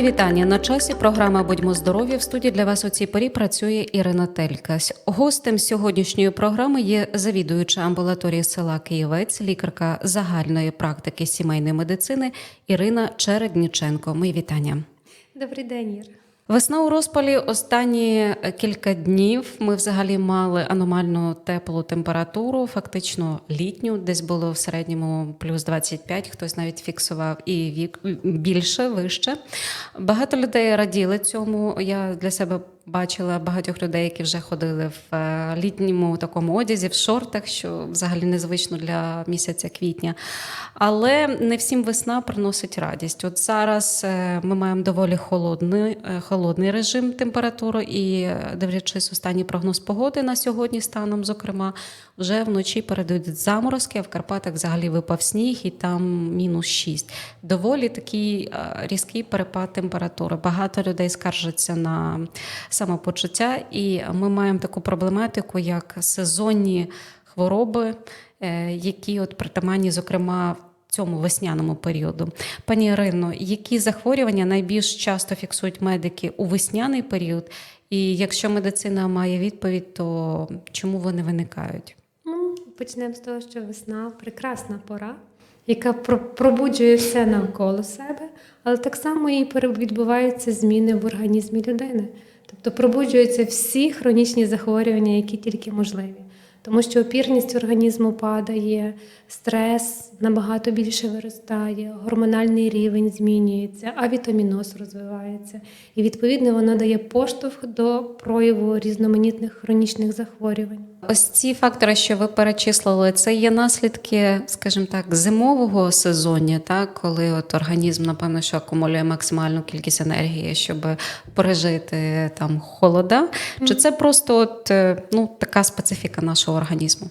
Мої вітання на часі. Програма Будьмо здорові. В студії для вас у цій порі працює Ірина Телькась. Гостем сьогоднішньої програми є завідуюча амбулаторії села Києвець, лікарка загальної практики сімейної медицини Ірина Чередніченко. Мої вітання. Добрий день, Іра. Весна у розпалі останні кілька днів ми взагалі мали аномально теплу температуру, фактично літню, десь було в середньому плюс 25, хтось навіть фіксував і вік більше, вище. Багато людей раділи цьому. Я для себе бачила багатьох людей, які вже ходили в е, літньому такому одязі, в шортах, що взагалі незвично для місяця квітня. Але не всім весна приносить радість. От зараз е, ми маємо доволі холодний, е, холодний режим температури, і дивлячись останній прогноз погоди на сьогодні, станом, зокрема, вже вночі передають заморозки, а в Карпатах взагалі випав сніг, і там мінус 6. Доволі такий різкий перепад температури. Багато людей скаржаться на самопочуття, і ми маємо таку проблематику, як сезонні хвороби, е, які от притаманні, зокрема, в цьому весняному періоду. Пані Ірино, які захворювання найбільш часто фіксують медики у весняний період? І якщо медицина має відповідь, то чому вони виникають? Ну, почнемо з того, що весна прекрасна пора, яка пробуджує все навколо себе, але так само і відбуваються зміни в організмі людини. Тобто пробуджуються всі хронічні захворювання, які тільки можливі. Тому що опірність організму падає, стрес набагато більше виростає, гормональний рівень змінюється, авітаміноз розвивається. І відповідно воно дає поштовх до прояву різноманітних хронічних захворювань. Ось ці фактори, що ви перечислили, це є наслідки, скажімо так, зимового сезоння, так коли от організм, напевно, що акумулює максимальну кількість енергії, щоб пережити там холода. Чи це просто от, е, ну, така специфіка нашого організму?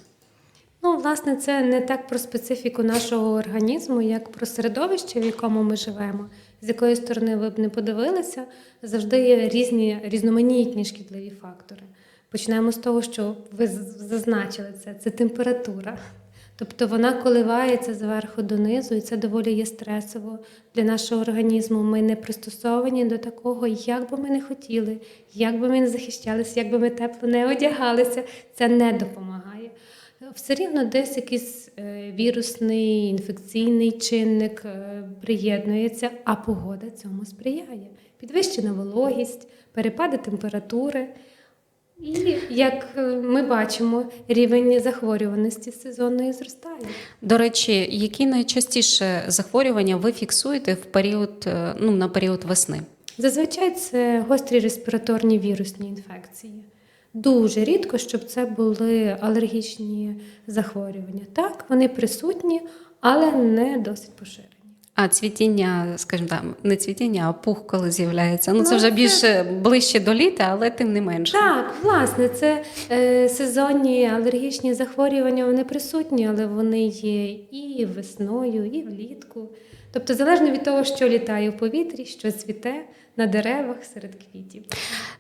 Ну, власне, це не так про специфіку нашого організму, як про середовище, в якому ми живемо. З якої сторони ви б не подивилися, завжди є різні різноманітні шкідливі фактори. Почнемо з того, що ви зазначили це, це температура. Тобто вона коливається зверху донизу, і це доволі є стресово для нашого організму. Ми не пристосовані до такого, як би ми не хотіли, як би ми не захищалися, як би ми тепло не одягалися. Це не допомагає. Все рівно десь якийсь е, вірусний інфекційний чинник е, приєднується, а погода цьому сприяє. Підвищена вологість, перепади температури. І як е, ми бачимо, рівень захворюваності сезонної зростає. До речі, які найчастіше захворювання ви фіксуєте в період, е, ну, на період весни? Зазвичай це гострі респіраторні вірусні інфекції. Дуже рідко, щоб це були алергічні захворювання. Так, вони присутні, але не досить поширені. А цвітіння, скажімо так, не цвітіння, а пух, коли з'являється. Ну, це Ну, вже це- більше ближче до літа, але тим не менше. Так, власне, це е, сезонні алергічні захворювання, вони присутні, але вони є і весною, і влітку. Тобто, залежно від того, що літає в повітрі, що цвіте на деревах серед квітів.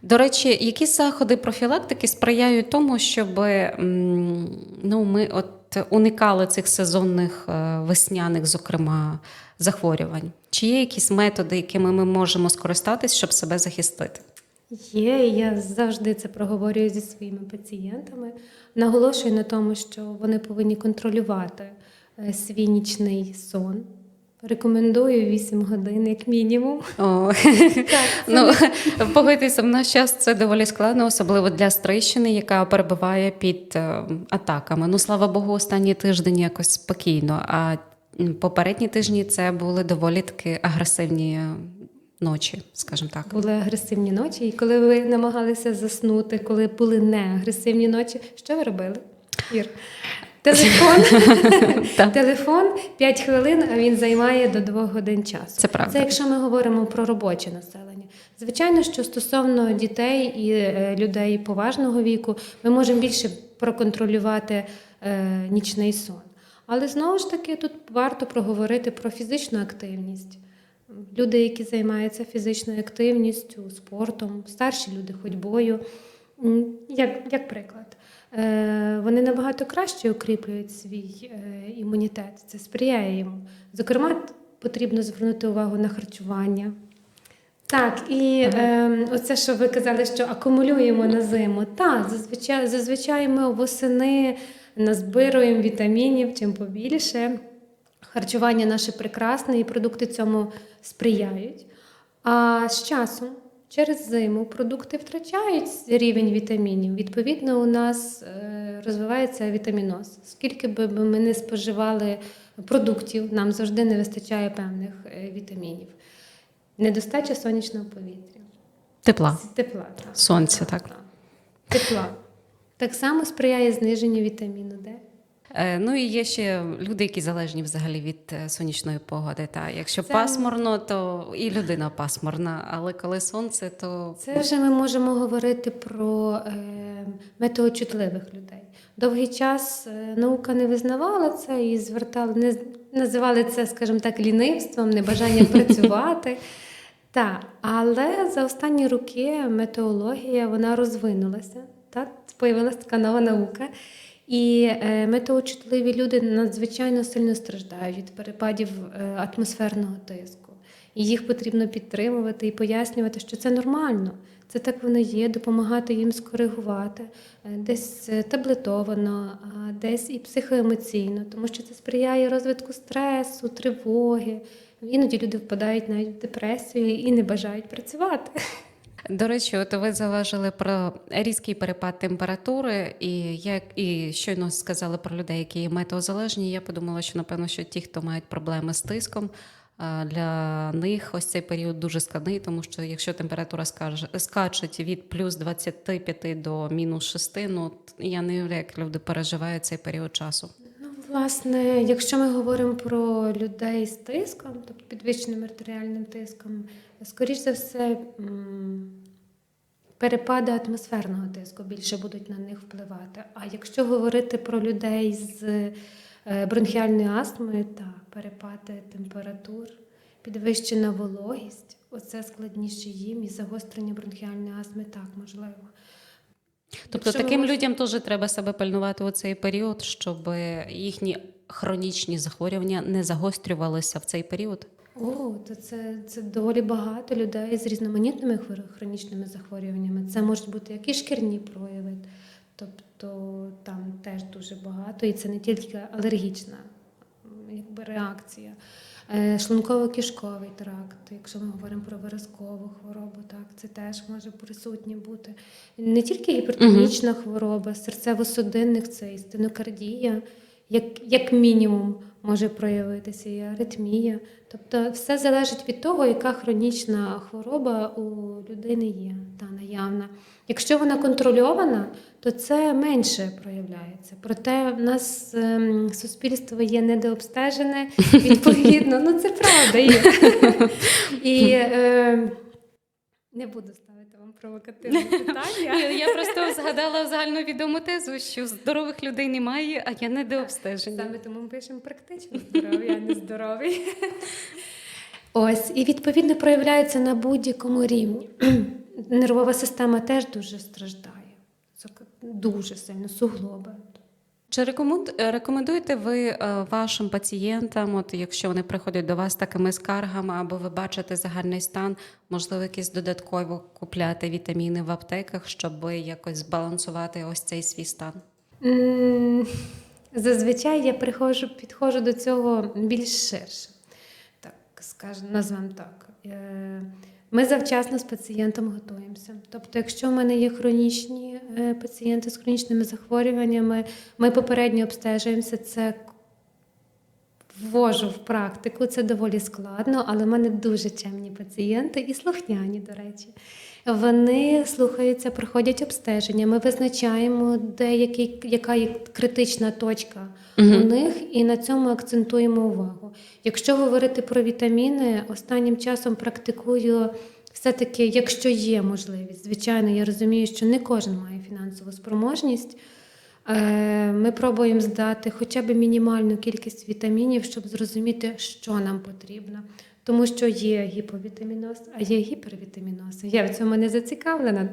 До речі, які заходи профілактики сприяють тому, щоб ну, ми от уникали цих сезонних е, весняних, зокрема, захворювань? Чи є якісь методи, якими ми можемо скористатись, щоб себе захистити? Є, я завжди це проговорюю зі своїми пацієнтами. Наголошую на тому, що вони повинні контролювати е, свій нічний сон. Рекомендую 8 годин, як мінімум. О, Так, ну, погодьтеся, в наш час це доволі складно, особливо для Стрийщини, яка перебуває під е, атаками. Ну, слава Богу, останні тиждень якось спокійно. А попередні тижні це були доволі таки агресивні ночі, скажімо так. були агресивні ночі, і коли ви намагалися заснути, коли були не агресивні ночі, що ви робили? Ір? Телефон, телефон 5 хвилин, а він займає до 2 годин часу. Це правда. Це якщо ми говоримо про робоче населення. Звичайно, що стосовно дітей і е, людей поважного віку, ми можемо більше проконтролювати е, нічний сон. Але знову ж таки тут варто проговорити про фізичну активність. Люди, які займаються фізичною активністю, спортом, старші люди ходьбою. Як, як приклад, вони набагато краще укріплюють свій е, імунітет. Це сприяє йому. Зокрема, потрібно звернути увагу на харчування. Так, і е, оце, що ви казали, що акумулюємо на зиму. Так, зазвичай, зазвичай ми восени назбируємо вітамінів чим побільше. Харчування наше прекрасне, і продукти цьому сприяють. А з часом, через зиму, продукти втрачають рівень вітамінів. Відповідно, у нас е, розвивається вітаміноз. Скільки би ми не споживали продуктів, нам завжди не вистачає певних е, вітамінів. Недостача сонячного повітря. Тепла. Тепла. Так. Сонця, так. Тепла. Так само сприяє зниженню вітаміну Д. Е, Ну і є ще люди, які залежні взагалі від е, сонячної погоди. Та якщо Це- пасмурно, то і людина пасмурна. Але коли сонце, то Це вже ми можемо говорити про е, метеочутливих людей. Довгий час е, наука не визнавала це і звертали, не, називали це, скажімо так, лінивством, небажанням працювати. Так, але за останні роки метеологія вона розвинулася. Так? Появилася така нова наука. І е, метеочутливі люди надзвичайно сильно страждають від перепадів е, атмосферного тиску. І їх потрібно підтримувати і пояснювати, що це нормально. Це так воно є, допомагати їм скоригувати, е, десь таблетовано, а десь і психоемоційно, тому що це сприяє розвитку стресу, тривоги. Іноді люди впадають навіть в депресію і не бажають працювати. До речі, от ви зауважили про різкий перепад температури, і як і щойно сказали про людей, які є метеозалежні. Я подумала, що напевно, що ті, хто мають проблеми з тиском, для них ось цей період дуже складний, тому що якщо температура скаже скаче від плюс 25 до мінус 6, ну я не уявляю, як люди переживають цей період часу. Ну, власне, якщо ми говоримо про людей з тиском, тобто підвищеним артеріальним тиском, скоріш за все, перепади атмосферного тиску більше будуть на них впливати. А якщо говорити про людей з е, бронхіальною астмою, та перепади температур, підвищена вологість, оце складніше їм і загострення бронхіальної астми так можливо. Тобто Якщо таким мож- людям теж треба себе пильнувати у цей період, щоб їхні хронічні захворювання не загострювалися в цей період. О, то це, це доволі багато людей з різноманітними хронічними захворюваннями. Це можуть бути як і шкірні прояви, тобто там теж дуже багато, і це не тільки алергічна якби, реакція. Е, Шлунково-кишковий тракт, якщо ми говоримо про виразкову хворобу, так це теж може присутнє бути. Не тільки гіпертонічна хвороба, серцево-судинних, це стенокардія, як, як мінімум може проявитися і аритмія. Тобто все залежить від того, яка хронічна хвороба у людини є та наявна. Якщо вона контрольована, то це менше проявляється. Проте в нас ем, суспільство є недообстежене, відповідно, ну це правда є. І е, не буду провокативне питання. Я просто згадала загальновідому тезу, що здорових людей немає, а я не недообстеження. Саме тому ми пишемо практично здоровий, а не здоровий. Ось, і відповідно проявляється на будь-якому рівні. Нервова система теж дуже страждає. Дуже сильно, суглоби. Чи рекомендуєте ви е, вашим пацієнтам, от якщо вони приходять до вас такими скаргами, або ви бачите загальний стан, можливо, якісь додатково купляти вітаміни в аптеках, щоб якось збалансувати ось цей свій стан? Зазвичай я приходжу, підходжу до цього більш ширше. Так, скажемо, назвемо так. Е, Ми завчасно з пацієнтом готуємося. Тобто, якщо в мене є хронічні пацієнти з хронічними захворюваннями, ми попередньо обстежуємося. Це ввожу в практику, це доволі складно, але в мене дуже чемні пацієнти і слухняні, до речі. Вони слухаються, проходять обстеження. Ми визначаємо, де який, яка є критична точка у них, і на цьому акцентуємо увагу. Якщо говорити про вітаміни, останнім часом практикую все-таки, якщо є можливість. Звичайно, я розумію, що не кожен має фінансову спроможність. Е, Ми пробуємо здати хоча б мінімальну кількість вітамінів, щоб зрозуміти, що нам потрібно. Тому що є гіповітаміноз, а є гіпервітаміноз. Я в цьому не зацікавлена.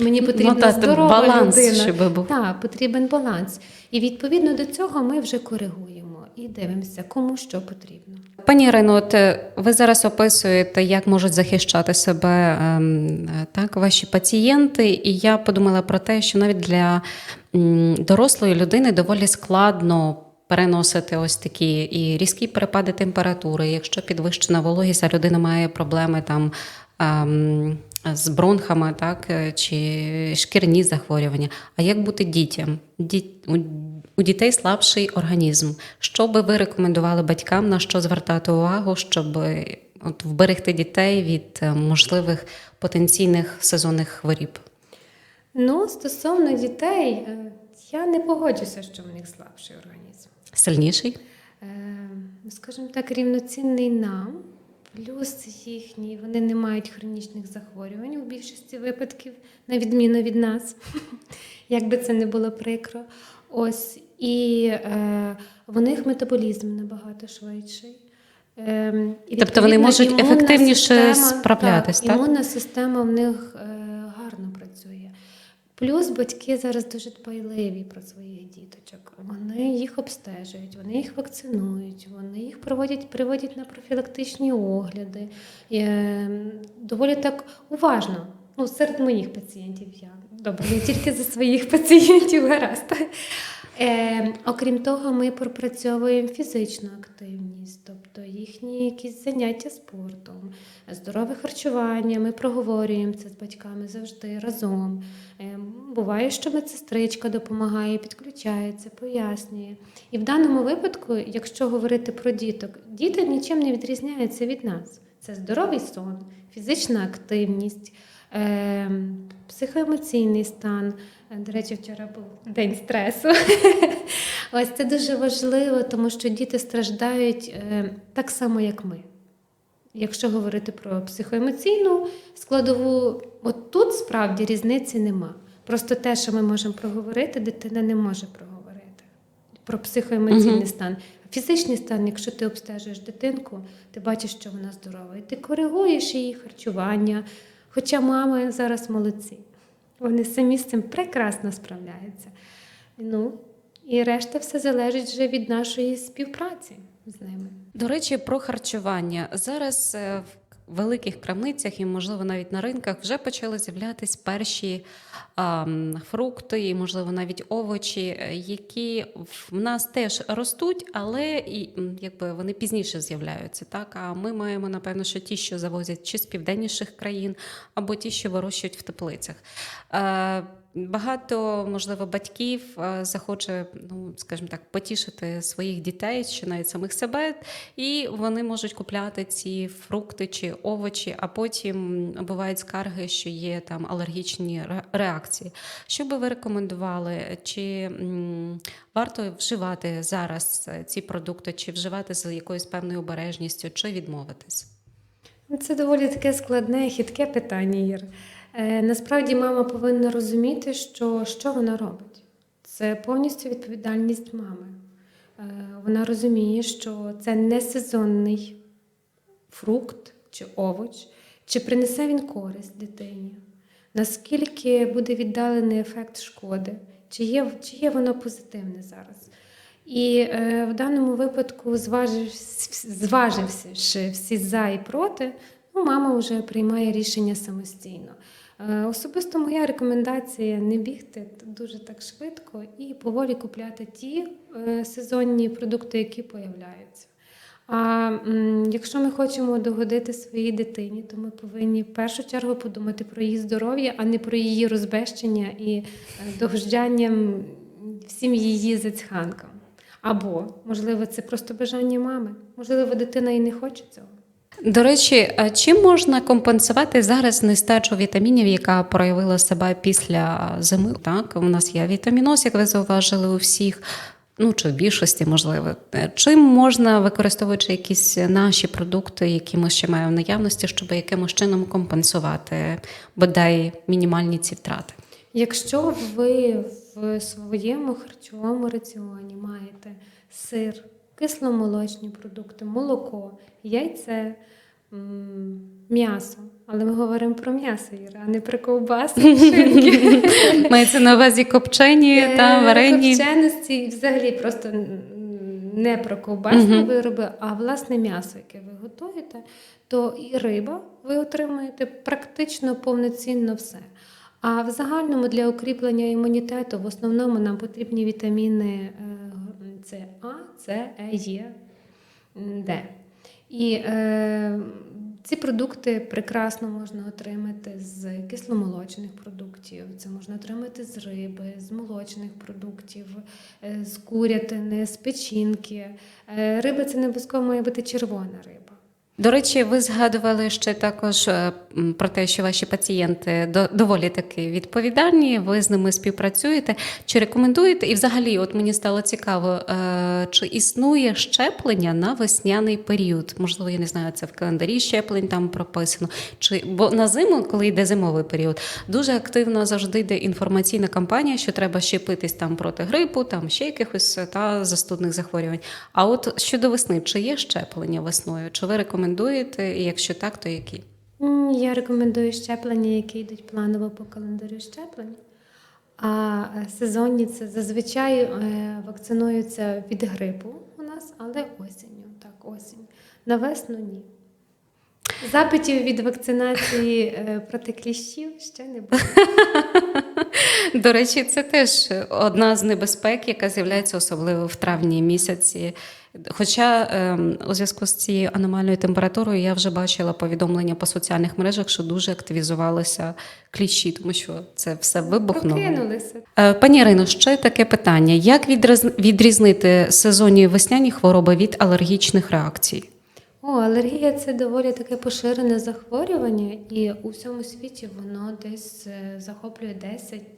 Мені потрібна ну, та, здорова баланс, людина. щоб був. Так, потрібен баланс. І відповідно до цього ми вже коригуємо і дивимося, кому що потрібно. Пані Ірино, от е, ви зараз описуєте, як можуть захищати себе ем, так, ваші пацієнти, і я подумала про те, що навіть для дорослої людини доволі складно переносити ось такі і різкі перепади температури, якщо підвищена вологість, а людина має проблеми там. З бронхами, так, е, чи шкірні захворювання. А як бути дітям? У- дітей слабший організм. Що би ви рекомендували батькам, на що звертати увагу, щоб е, от, вберегти дітей від е, можливих потенційних сезонних хворіб? Ну, стосовно дітей, я не погоджуся, що в них слабший організм. Сильніший? Е, Скажімо так, рівноцінний нам, плюс їхні, вони не мають хронічних захворювань у більшості випадків, на відміну від нас, як би це не було прикро. Ось і е, в них метаболізм набагато швидший. Е, і, Тобто вони можуть ефективніше так? Імунна система в них е. Плюс батьки зараз дуже дбайливі про своїх діточок. Вони їх обстежують, вони їх вакцинують, вони їх проводять, приводять на профілактичні огляди. Е, доволі так уважно. Ну, серед моїх пацієнтів я добре, не тільки за своїх пацієнтів гаразд. Е, окрім того, ми пропрацьовуємо фізичну активність, їхні якісь заняття спортом, здорове харчування. Ми проговорюємо це з батьками завжди разом. Е, буває, що медсестричка допомагає, підключається, пояснює. І в даному випадку, якщо говорити про діток, діти нічим не відрізняються від нас. Це здоровий сон, фізична активність. е, Психоемоційний стан. До речі, вчора був день стресу. Ось це дуже важливо, тому що діти страждають е, так само, як ми. Якщо говорити про психоемоційну складову, от тут справді різниці нема. Просто те, що ми можемо проговорити, дитина не може проговорити про психоемоційний Мгм. стан. Фізичний стан, якщо ти обстежуєш дитинку, ти бачиш, що вона здорова, і ти коригуєш її харчування. Хоча мами зараз молодці. Вони самі з цим прекрасно справляються. Ну, і решта все залежить вже від нашої співпраці з ними. До речі, про харчування. Зараз е, в великих крамницях і, можливо, навіть на ринках вже почали з'являтись перші а, фрукти і, можливо, навіть овочі, е, які в нас теж ростуть, але і, якби вони пізніше з'являються. Так? А ми маємо, напевно, що ті, що завозять чи з південніших країн, або ті, що вирощують в теплицях. Багато, можливо, батьків е, захоче, ну скажімо так, потішити своїх дітей чи навіть самих себе, і вони можуть купляти ці фрукти чи овочі, а потім бувають скарги, що є там алергічні реакції. Що би ви рекомендували? Чи варто вживати зараз ці продукти, чи вживати з якоюсь певною обережністю, чи відмовитись? Це доволі таке складне, хитке питання, Ір. Е, насправді мама повинна розуміти, що, що вона робить. Це повністю відповідальність мами. Е, вона розуміє, що це не сезонний фрукт чи овоч, чи принесе він користь дитині, наскільки буде віддалений ефект шкоди, чи є, чи є воно позитивне зараз. І е, в даному випадку, зваживши, всі за і проти, ну, мама вже приймає рішення самостійно. Е, особисто моя рекомендація не бігти дуже так швидко і поволі купляти ті е, сезонні продукти, які появляються. А якщо ми хочемо догодити своїй дитині, то ми повинні в першу чергу подумати про її здоров'я, а не про її розбещення і е, всім її зацьханкам. Або, можливо, це просто бажання мами. Можливо, дитина і не хоче цього. До речі, чим можна компенсувати зараз нестачу вітамінів, яка проявила себе після зими? Так, у нас є вітаміноз, як ви зауважили у всіх. Ну чи в більшості, можливо, чим можна використовуючи якісь наші продукти, які ми ще маємо в наявності, щоб якимось чином компенсувати бодай мінімальні ці втрати? Якщо ви в своєму харчовому раціоні маєте сир, кисломолочні продукти, молоко, яйце, м'ясо, але ми говоримо про м'ясо, Іра, а не про ковбаси, шинки. Мається на увазі копчені та Е, варені. Копченості і взагалі просто не про ковбасні вироби, а власне м'ясо, яке ви готуєте, то і риба ви отримуєте практично повноцінно все. А в загальному для укріплення імунітету в основному нам потрібні вітаміни е, С, А, це Е, Є, Д. І е, ці продукти прекрасно можна отримати з кисломолочних продуктів, це можна отримати з риби, з молочних продуктів, е, з курятини, з печінки. Е, Риба це не обов'язково має бути червона риба. До речі, ви згадували ще також е, про те, що ваші пацієнти доволі таки відповідальні, ви з ними співпрацюєте. Чи рекомендуєте? І взагалі, от мені стало цікаво, е, чи існує щеплення на весняний період? Можливо, я не знаю, це в календарі щеплень там прописано. Чи бо на зиму, коли йде зимовий період, дуже активно завжди йде інформаційна кампанія, що треба щепитись там проти грипу, там ще якихось е, та застудних захворювань. А от щодо весни, чи є щеплення весною? Чи ви рекомендуєте? І якщо так, то які? Я рекомендую щеплення, які йдуть планово по календарю щеплень. А е, сезонні це зазвичай е, вакцинуються від грипу у нас, але осінню. Так, осінь. На весну ні. Запитів від вакцинації е, проти кліщів ще не було. До речі, це теж одна з небезпек, яка з'являється особливо в травні місяці. Хоча ем, у зв'язку з цією аномальною температурою я вже бачила повідомлення по соціальних мережах, що дуже активізувалися кліщі, тому що це все вибухнуло. Е, Пані Ірино, ще таке питання: як відрізнити сезонні весняні хвороби від алергічних реакцій? О, алергія це доволі таке поширене захворювання, і у всьому світі воно десь е, захоплює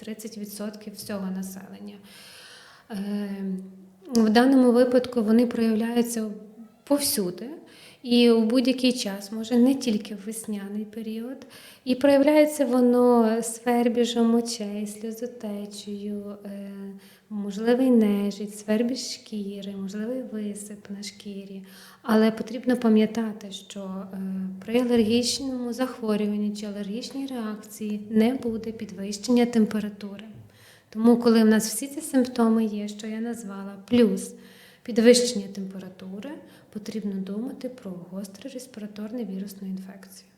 10-30% всього населення. В даному випадку вони проявляються повсюди. І у будь-який час, може не тільки в весняний період, і проявляється воно свербіжом очей, сльозотечею, е, можливий нежить, свербіж шкіри, можливий висип на шкірі. Але потрібно пам'ятати, що е, при алергічному захворюванні чи алергічній реакції не буде підвищення температури. Тому, коли в нас всі ці симптоми є, що я назвала, плюс підвищення температури, потрібно думати про гостру респіраторну вірусну інфекцію.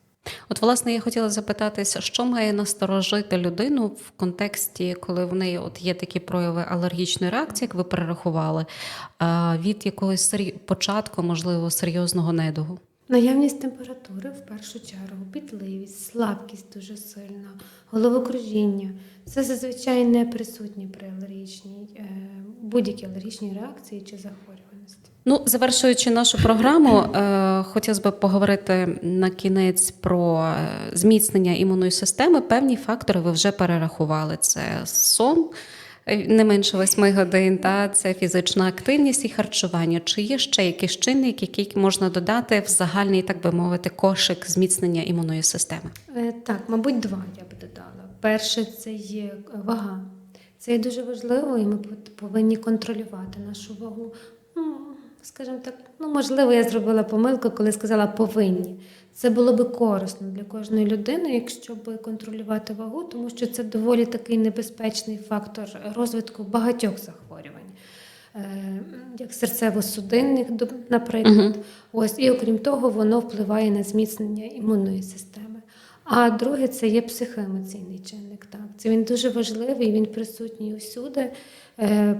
От, власне, я хотіла запитатися, що має насторожити людину в контексті, коли в неї от є такі прояви алергічної реакції, як ви перерахували, від якогось початку, можливо, серйозного недугу? Наявність температури в першу чергу, пітливість, слабкість дуже сильна, головокружіння. Це зазвичай не присутні при алергічній, е, будь-якій алергічній реакції чи захворюваності. Ну, завершуючи нашу програму, е, хотілося б поговорити на кінець про е, зміцнення імунної системи. Певні фактори ви вже перерахували: це сон. Е, Не менше 8 годин, та це фізична активність і харчування. Чи є ще якийсь чинник, який можна додати в загальний, так би мовити, кошик зміцнення імунної системи? Е, Так, мабуть, два я би додала. Перше це є вага. Це є дуже важливо, і ми повинні контролювати нашу вагу. Ну, скажімо так, ну можливо, я зробила помилку, коли сказала повинні. Це було би корисно для кожної людини, якщо би контролювати вагу, тому що це доволі такий небезпечний фактор розвитку багатьох захворювань. Е, Як серцево-судинних, наприклад, ось і окрім того, воно впливає на зміцнення імунної системи. А друге це є психоемоційний чинник. Так, це він дуже важливий, він присутній усюди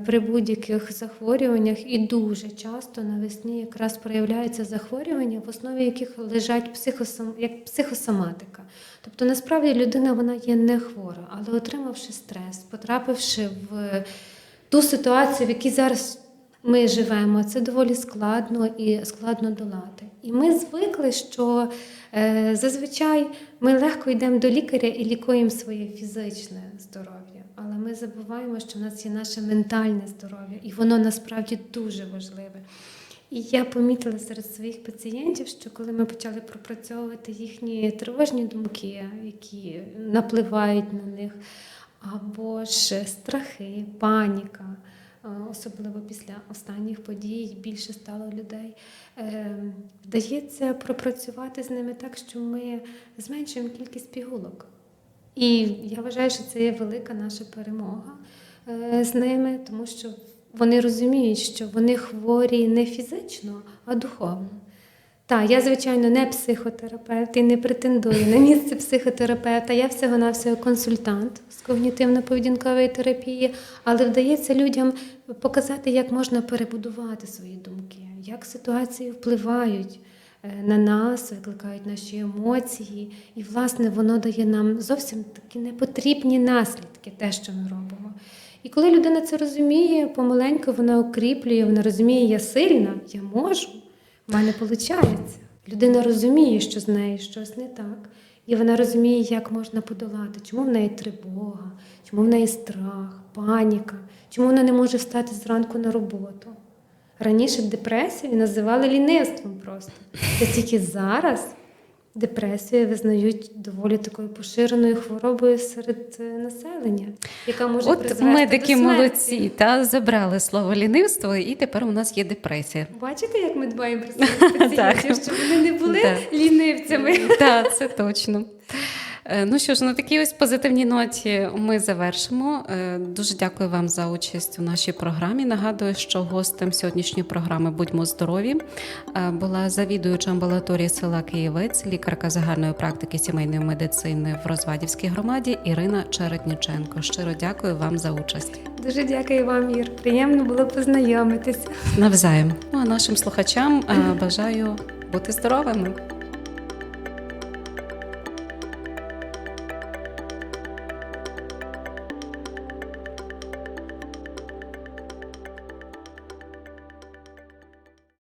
при будь-яких захворюваннях, і дуже часто навесні якраз проявляються захворювання, в основі яких лежать психосом, як психосоматика. Тобто, насправді людина вона є не хвора, але отримавши стрес, потрапивши в ту ситуацію, в якій зараз ми живемо, це доволі складно і складно долати. І ми звикли, що е, зазвичай ми легко йдемо до лікаря і лікуємо своє фізичне здоров'я. Ми забуваємо, що в нас є наше ментальне здоров'я, і воно насправді дуже важливе. І я помітила серед своїх пацієнтів, що коли ми почали пропрацьовувати їхні тривожні думки, які напливають на них, або ж страхи, паніка, е, особливо після останніх подій більше стало людей. Е, Вдається пропрацювати з ними так, що ми зменшуємо кількість пігулок. І я вважаю, що це є велика наша перемога е, з ними, тому що вони розуміють, що вони хворі не фізично, а духовно. Так, я, звичайно, не психотерапевт і не претендую на місце психотерапевта. Я всього-навсього консультант з когнітивно-поведінкової терапії, але вдається людям показати, як можна перебудувати свої думки, як ситуації впливають на нас, викликають наші емоції, і, власне, воно дає нам зовсім такі непотрібні наслідки, те, що ми робимо. І коли людина це розуміє, помаленьку вона укріплює, вона розуміє, я сильна, я можу, в мене виходить. Людина розуміє, що з нею щось не так, і вона розуміє, як можна подолати, чому в неї тривога, чому в неї страх, паніка, чому вона не може встати зранку на роботу. Раніше депресію називали лінивством просто. Це тільки зараз депресію визнають доволі такою поширеною хворобою серед е, населення, яка може От медики до молодці, та забрали слово лінивство, і тепер у нас є депресія. Бачите, як ми дбаємо про своїх пацієнтів, щоб вони не були лінивцями. Так, це точно. Е, Ну що ж, на такій ось позитивній ноті ми завершимо. Е, Дуже дякую вам за участь у нашій програмі. Нагадую, що гостем сьогоднішньої програми Будьмо здорові е, була завідуюча амбулаторії села Києвець, лікарка загальної практики сімейної медицини в Розвадівській громаді Ірина Чередніченко. Щиро дякую вам за участь. Дуже дякую вам, Ір. Приємно було познайомитися. Навзаєм. Ну а нашим слухачам бажаю бути здоровими.